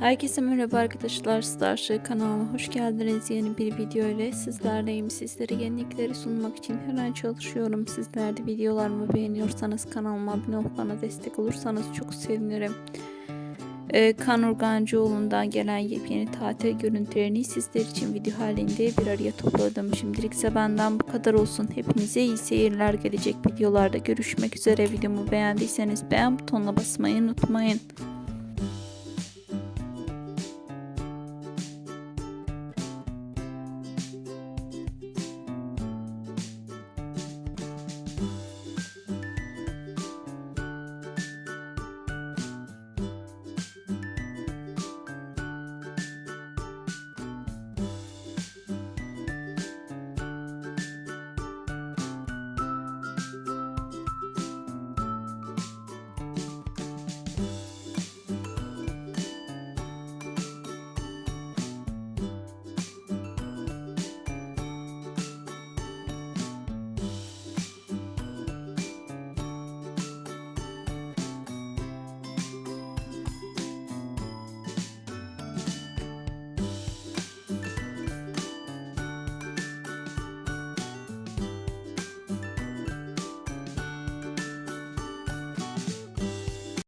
Herkese merhaba arkadaşlar. Starship kanalıma hoş geldiniz. Yeni bir video ile sizlerleyim. Sizlere yenilikleri sunmak için her an çalışıyorum. Sizler de videolarımı beğeniyorsanız kanalıma abone olup bana destek olursanız çok sevinirim. Ee, Kan Urgancıoğlu'ndan gelen yepyeni tatil görüntülerini sizler için video halinde bir araya topladım. Şimdilik ise benden bu kadar olsun. Hepinize iyi seyirler gelecek videolarda görüşmek üzere. Videomu beğendiyseniz beğen butonuna basmayı unutmayın.